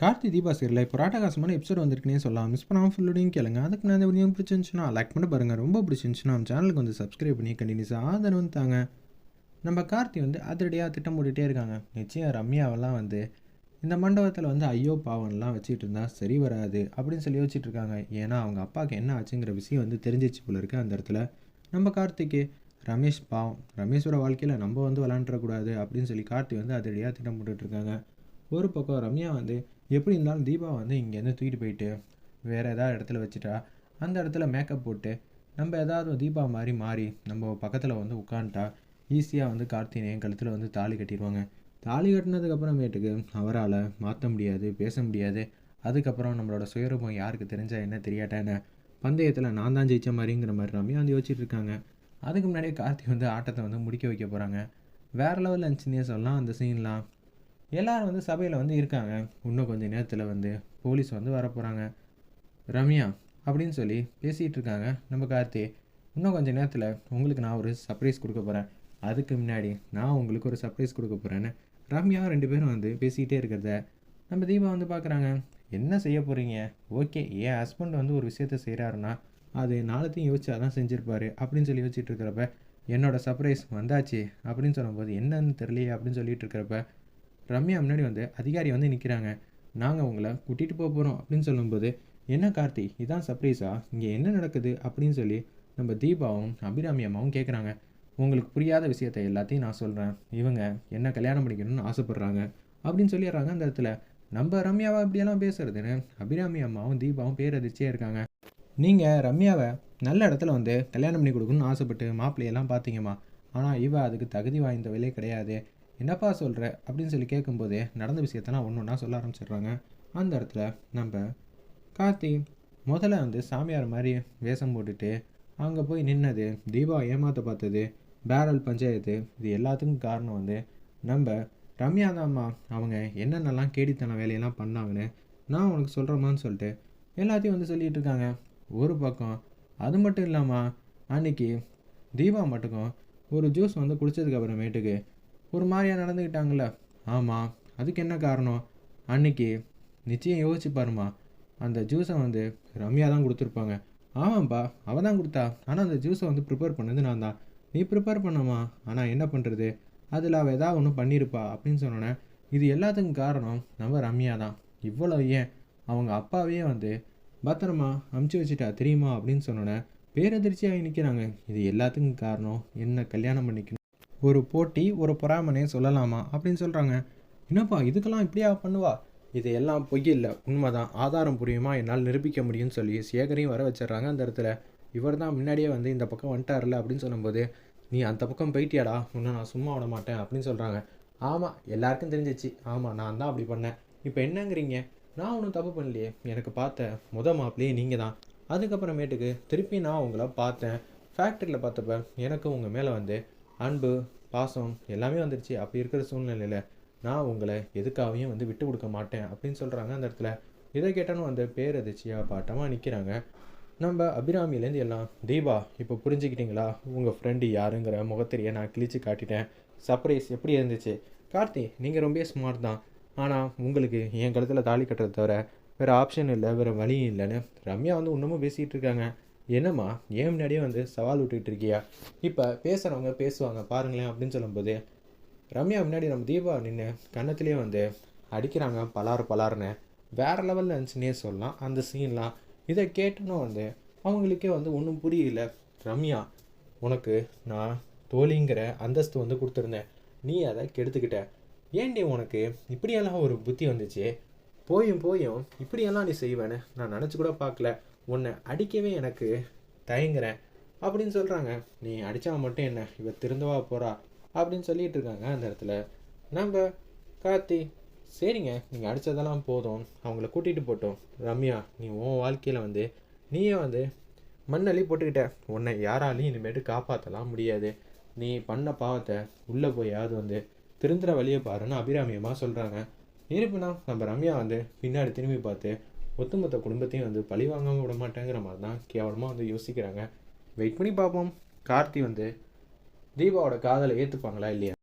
கார்த்தி தீபா சீரில் இப்போ ராட்டகாசமான எபிசோட் வந்திருக்குனே சொல்லலாம். மிஸ் பண்ணாமல் ஃபுல்லோடையும் கேளுங்க. அதுக்கு நான் இந்த வீடியோ பிடிச்சிருந்துச்சுன்னா லைக் பண்ணி பாருங்கள் ரொம்ப பிடிச்சிருந்துச்சுன்னா நம்ம சேனலுக்கு வந்து சப்ஸ்கிரைப் பண்ணி கண்டினியூஸாக ஆதரவு வந்து தாங்க. நம்ம கார்த்தி வந்து அதிரடியாக திட்டம் போட்டுகிட்டே இருக்காங்க. நிச்சயம் ரம்யாவெல்லாம் வந்து இந்த மண்டபத்தில் வந்து ஐயோ பாவன்லாம் வச்சுட்டு இருந்தா சரி வராது அப்படின்னு சொல்லி யோசிச்சுட்டு இருக்காங்க. ஏன்னா அவங்க அப்பாவுக்கு என்ன ஆச்சுங்கிற விஷயம் வந்து தெரிஞ்சிச்சு போல இருக்கு அந்த இடத்துல. நம்ம கார்த்திக்கு ரமேஷ் பாவம். ரமேஷோட வாழ்க்கையில் நம்ம வந்து விளாண்டுறக்கூடாது அப்படின்னு சொல்லி கார்த்தி வந்து அதிரடியாக திட்டம் போட்டுட்ருக்காங்க ஒரு பக்கம் ரம்யா வந்து எப்படி இருந்தாலும் தீபா வந்து இங்கேருந்து தூக்கிட்டு போயிட்டு வேறு ஏதாவது இடத்துல வச்சுட்டா அந்த இடத்துல மேக்கப் போட்டு நம்ம ஏதாவது தீபா மாதிரி மாறி நம்ம பக்கத்தில் வந்து உட்காந்துட்டா ஈஸியாக வந்து கார்த்திகேயன் கழுத்தில் வந்து தாலி கட்டிடுவாங்க. தாலி கட்டினதுக்கப்புறமேட்டுக்கு அவரால் மாற்ற முடியாது பேச முடியாது. அதுக்கப்புறம் நம்மளோட சுயரூபம் யாருக்கு தெரிஞ்சால் என்ன தெரியாட்டா என்ன? பந்தயத்தில் நான் தான் ஜெயிச்ச மாதிரிங்கிற மாதிரி ரம்யா வந்து யோசிச்சுட்டு இருக்காங்க. அதுக்கு முன்னாடியே கார்த்தி வந்து ஆட்டத்தை வந்து முடிக்க வைக்க போகிறாங்க வேறு லெவலில் இருந்துச்சுன்னே சொல்லலாம் அந்த சீன்லாம் எல்லாரும் வந்து சபையில் வந்து இருக்காங்க. இன்னும் கொஞ்சம் நேரத்தில் வந்து போலீஸ் வந்து வரப்போகிறாங்க ரம்யா அப்படின்னு சொல்லி பேசிகிட்டு இருக்காங்க. நம்ம கார்த்தி இன்னும் கொஞ்சம் நேரத்தில் உங்களுக்கு நான் ஒரு சர்ப்ரைஸ் கொடுக்க போகிறேன் அதுக்கு முன்னாடி நான் உங்களுக்கு ஒரு சர்ப்ரைஸ் கொடுக்க போகிறேன்னு ரம்யா ரெண்டு பேரும் வந்து பேசிக்கிட்டே இருக்கிறத நம்ம தீபா வந்து பார்க்குறாங்க என்ன செய்ய போகிறீங்க ஓகே என் ஹஸ்பண்ட் வந்து ஒரு விஷயத்த செய்கிறாருன்னா அது நாளத்தையும் யோசிச்சா தான் செஞ்சுருப்பாரு அப்படின்னு சொல்லி யோசிச்சுட்டு இருக்கிறப்ப என்னோடய சர்ப்ரைஸ் வந்தாச்சு அப்படின்னு சொல்லும்போது என்னன்னு தெரியலையே அப்படின்னு சொல்லிட்டு இருக்கிறப்ப ரம்யா முன்னாடி வந்து அதிகாரி வந்து நிற்கிறாங்க நாங்கள் உங்களை கூட்டிகிட்டு போக போகிறோம் அப்படின்னு சொல்லும்போது என்ன கார்த்தி? இதான் சர்ப்ரைஸா இங்கே என்ன நடக்குது? அப்படின்னு சொல்லி நம்ம தீபாவும் அபிராமி அம்மாவும் கேட்குறாங்க உங்களுக்கு புரியாத விஷயத்த எல்லாத்தையும் நான் சொல்கிறேன் இவங்க என்ன கல்யாணம் பண்ணிக்கணும்னு ஆசைப்பட்றாங்க. அப்படின்னு சொல்லிடுறாங்க அந்த இடத்துல. நம்ம ரம்யாவை இப்படியெல்லாம் பேசுறதுன்னு? அபிராமி அம்மாவும் தீபாவும் பேரதிர்ச்சியாக இருக்காங்க. நீங்கள் ரம்யாவை நல்ல இடத்துல வந்து கல்யாணம் பண்ணி கொடுக்கணும்னு ஆசைப்பட்டு மாப்பிள்ளையெல்லாம் பார்த்தீங்கம்மா. ஆனால் இவ அதுக்கு தகுதி வாய்ந்தவளே கிடையாது. என்னப்பா சொல்கிற அப்படின்னு சொல்லி கேட்கும்போதே நடந்த விஷயத்தெல்லாம் ஒன்று ஒன்றா சொல்ல ஆரம்பிச்சிடுறாங்க. அந்த இடத்துல நம்ம கார்த்தி முதல்ல வந்து சாமியார் மாதிரி வேஷம் போட்டுட்டு அங்கே போய் நின்னது தீபா ஏமாற்ற பார்த்தது பேரல் பஞ்சாயத்து இது எல்லாத்துக்கும் காரணம் வந்து நம்ம ரம்யா தாம்மா அவங்க என்னென்னலாம் கேடித்தன வேலையெல்லாம் பண்ணாங்கன்னு நான் உனக்கு சொல்கிறேம்மான்னு சொல்லிட்டு எல்லாத்தையும் வந்து சொல்லிகிட்டு இருக்காங்க. ஒரு பக்கம் அது மட்டும் இல்லாமல் அன்னைக்கு தீபா மட்டுக்கும் ஒரு ஜூஸ் வந்து குடித்ததுக்கு அப்புறமேட்டுக்கு ஒரு மாதிரியாக நடந்துக்கிட்டாங்களே ஆமாம் அதுக்கு என்ன காரணம்? அன்னைக்கு நிச்சயம் யோசிச்சு பாருமா அந்த ஜூஸை வந்து ரம்யா தான் கொடுத்துருப்பாங்க. ஆமாம்ப்பா அவள் தான் கொடுத்தா. ஆனால் அந்த ஜூஸை வந்து ப்ரிப்பேர் பண்ணது நான் தான். நீ ப்ரிப்பேர் பண்ணாமா ஆனால் என்ன பண்ணுறது அதில் அவள் ஏதாவது ஒன்று பண்ணியிருப்பா அப்படின்னு சொன்னோன்னே இது எல்லாத்துக்கும் காரணம் நம்ம ரம்யா தான். இவ்வளோ ஏன்? அவங்க அப்பாவே வந்து பத்திரமா அமுச்சு வச்சுட்டா தெரியுமா அப்படின்னு சொன்னோன்னே பேரதிர்ச்சியாக நிற்கிறாங்க இது எல்லாத்துக்கும் காரணம். என்ன கல்யாணம் பண்ணிக்கணும்? ஒரு போட்டி ஒரு பொறாமனே சொல்லலாமா? அப்படின்னு சொல்கிறாங்க என்னப்பா இதுக்கெல்லாம் இப்படியா பண்ணுவா? இது எல்லாம் பொய் இல்லை உண்மைதான். ஆதாரம் புரியுமா? என்னால் நிரூபிக்க முடியும்னு சொல்லி சேகரையும் வர வச்சிடுறாங்க அந்த இடத்துல. இவர் தான் முன்னாடியே வந்து இந்த பக்கம் வந்துட்டார்ல அப்படின்னு சொல்லும்போது நீ அந்த பக்கம் போயிட்டியாடா? உன்னை நான் சும்மா விட மாட்டேன். அப்படின்னு சொல்கிறாங்க ஆமாம் எல்லாருக்கும் தெரிஞ்சிச்சு. ஆமாம் நான் தான் அப்படி பண்ணேன். இப்போ என்னங்கிறீங்க? நான் ஒன்றும் தப்பு பண்ணலையே. எனக்கு பார்த்த முத மாப்பிள்ளையே நீங்கள் தான். அதுக்கப்புறமேட்டுக்கு திருப்பி நான் உங்களை பார்த்தேன். ஃபேக்ட்ரியில் பார்த்தப்ப எனக்கு உங்கள் மேலே வந்து அன்பு பாசம் எல்லாமே வந்துருச்சு. அப்படி இருக்கிற சூழ்நிலையில் நான் உங்களை எதுக்காகவும் வந்து விட்டு கொடுக்க மாட்டேன் அப்படின்னு சொல்கிறாங்க அந்த இடத்துல. இதை கேட்டாலும் அந்த பேரதிர்ச்சியாக பாட்டமாக நிற்கிறாங்க நம்ம அபிராமிலேருந்து எல்லாம் தீபா இப்போ புரிஞ்சுக்கிட்டீங்களா? உங்கள் ஃப்ரெண்டு யாருங்கிற முகத்திரியை நான் கிழிச்சு காட்டிட்டேன். சர்ப்ரைஸ் எப்படி இருந்துச்சு? கார்த்தி நீங்கள் ரொம்ப ஸ்மார்ட் தான். ஆனால் உங்களுக்கு என் கழுத்தில் தாலி கட்டுறத தவிர வேறு ஆப்ஷன் இல்லை வேறு வழியும் இல்லைன்னு ரம்யா வந்து இன்னமும் பேசிகிட்டு இருக்காங்க. என்னம்மா ஏன் முன்னாடியே வந்து சவால் விட்டுக்கிட்டு இருக்கியா? இப்போ பேசுகிறவங்க பேசுவாங்க பாருங்களேன் அப்படின்னு சொல்லும்போது ரம்யா முன்னாடி நம்ம தீபா நின்று கன்னத்துலேயே வந்து அடிக்கிறாங்க பலாறு பலாருன்னு வேறு லெவலில் இருந்துச்சுன்னே சொல்லலாம். அந்த சீன்லாம் இதை கேட்டோன்னா வந்து அவங்களுக்கே வந்து ஒன்றும் புரியல. ரம்யா உனக்கு நான் தோழிங்கிற அந்தஸ்து வந்து கொடுத்துருந்தேன். நீ அதை கெடுத்துக்கிட்ட. ஏன்டி உனக்கு இப்படியெல்லாம் ஒரு புத்தி வந்துச்சு? போயும் போயும் இப்படியெல்லாம் நீ செய்வேன்னு நான் நினச்சி கூட பார்க்கல. உன்னை அடிக்கவே எனக்கு தயங்குறேன் அப்படின்னு சொல்கிறாங்க நீ அடித்தா மட்டும் என்ன? இவ திருந்தவா போகிறா அப்படின்னு சொல்லிட்டு இருக்காங்க அந்த இடத்துல. நம்ம கார்த்தி சரிங்க நீங்கள் அடித்ததெல்லாம் போதும். அவங்கள கூட்டிகிட்டு போட்டோம். ரம்யா நீ உன் வாழ்க்கையில் வந்து நீயே வந்து மண்ணள்ளி போட்டுக்கிட்ட. உன்னை யாராலையும் இனிமேட்டு காப்பாற்றலாம் முடியாது. நீ பண்ண பாவத்தை உள்ளே போயாவது வந்து திருந்துற வழியை பாருன்னு அபிராமியமாக சொல்கிறாங்க இருப்பினா நம்ம ரம்யா வந்து பின்னாடி திரும்பி பார்த்து ஒட்டுமொத்த குடும்பத்தையும் வந்து பழி வாங்காமல் விட மாட்டேங்கிற மாதிரி தான் கேவலமாக வந்து யோசிக்கிறாங்க. வெயிட் பண்ணி பார்ப்போம். கார்த்தி வந்து தீபாவோட காதலை ஏற்றுப்பாங்களா இல்லையா?